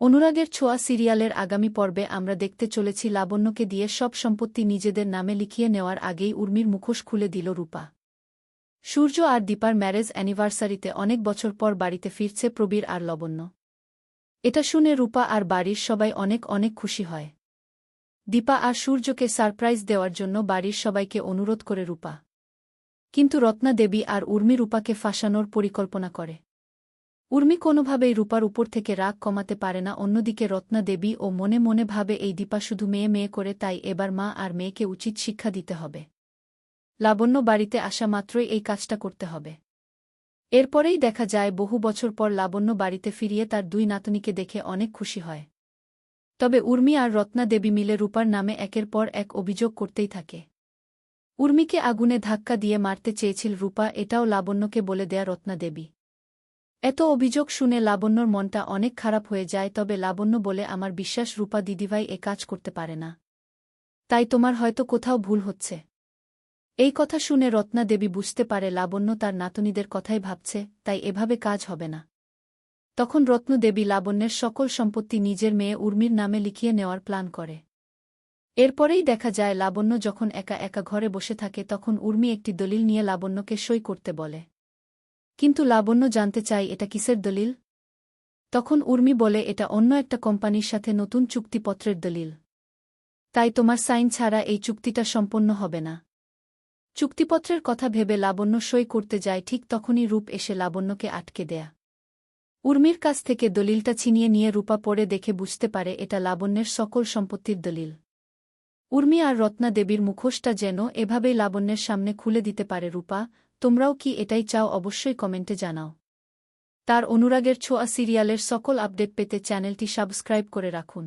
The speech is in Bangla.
অনুরাগের ছোঁয়া সিরিয়ালের আগামী পর্বে আমরা দেখতে চলেছি লাবণ্যকে দিয়ে সব সম্পত্তি নিজেদের নামে লিখিয়ে নেওয়ার আগেই উর্মির মুখোশ খুলে দিল রূপা। সূর্য আর দীপার ম্যারেজ অ্যানিভার্সারিতে অনেক বছর পর বাড়িতে ফিরছে প্রবীর আর লবণ্য। এটা শুনে রূপা আর বাড়ির সবাই অনেক অনেক খুশি হয়। দীপা আর সূর্যকে সারপ্রাইজ দেওয়ার জন্য বাড়ির সবাইকে অনুরোধ করে রূপা। কিন্তু রত্না দেবী আর উর্মি রূপাকে ফাঁসানোর পরিকল্পনা করে। উর্মি কোনোভাবেই রূপার উপর থেকে রাগ কমাতে পারে না, অন্যদিকে রত্না দেবী ও মনে মনে ভাবে এই দীপা শুধু মেয়ে মেয়ে করে, তাই এবার মা আর মেয়েকে উচিত শিক্ষা দিতে হবে। লাবণ্য বাড়িতে আসা মাত্রই এই কাজটা করতে হবে। এরপরেই দেখা যায়, বহু বছর পর লাবণ্য বাড়িতে ফিরিয়ে তার দুই নাতনিকে দেখে অনেক খুশি হয়। তবে উর্মি আর রত্না দেবী মিলে রূপার নামে একের পর এক অভিযোগ করতেই থাকে। উর্মিকে আগুনে ধাক্কা দিয়ে মারতে চেয়েছিল রূপা, এটাও লাবণ্যকে বলে দেয়া রত্না দেবী এত অভিযোগ শুনে লাবণ্যর মনটা অনেক খারাপ হয়ে যায়, তবে লাবণ্য বলে, আমার বিশ্বাস, রূপা দিদিভাই এ কাজ করতে পারে না। তাই তোমার হয়তো কোথাও ভুল হচ্ছে এই কথা শুনে রত্না দেবী বুঝতে পারে লাবণ্য তার নাতনিদের কথাই ভাবছে, তাই এভাবে কাজ হবে না তখন রত্নদেবী লাবণ্যের সকল সম্পত্তি নিজের মেয়ে উর্মির নামে লিখিয়ে নেওয়ার প্ল্যান করে। এরপরেই দেখা যায়, লাবণ্য যখন একা একা ঘরে বসে থাকে, তখন উর্মি একটি দলিল নিয়ে লাবণ্যকে সই করতে বলে। কিন্তু লাবণ্য জানতে চায় এটা কিসের দলিল? তখন উর্মি বলে, এটা অন্য একটা কোম্পানির সাথে নতুন চুক্তিপত্রের দলিল। তাই তোমার সাইন ছাড়া এই চুক্তিটা সম্পন্ন হবে না। চুক্তিপত্রের কথা ভেবে লাবণ্য সই করতে যায়, ঠিক তখনই রূপ এসে লাবণ্যকে আটকে দেয়া। উর্মির কাছ থেকে দলিলটা ছিনিয়ে নিয়ে রূপা পড়ে দেখে বুঝতে পারে এটা লাবণ্যের সকল সম্পত্তির দলিল। উর্মি আর রত্না দেবীর মুখোশটা যেন এভাবেই লাবণ্যের সামনে খুলে দিতে পারে রূপা তোমরাও কি এটাই চাও অবশ্যই কমেন্টে জানাও। তার অনুরাগের ছোঁয়া সিরিয়ালের সকল আপডেট পেতে চ্যানেলটি সাবস্ক্রাইব করে রাখুন।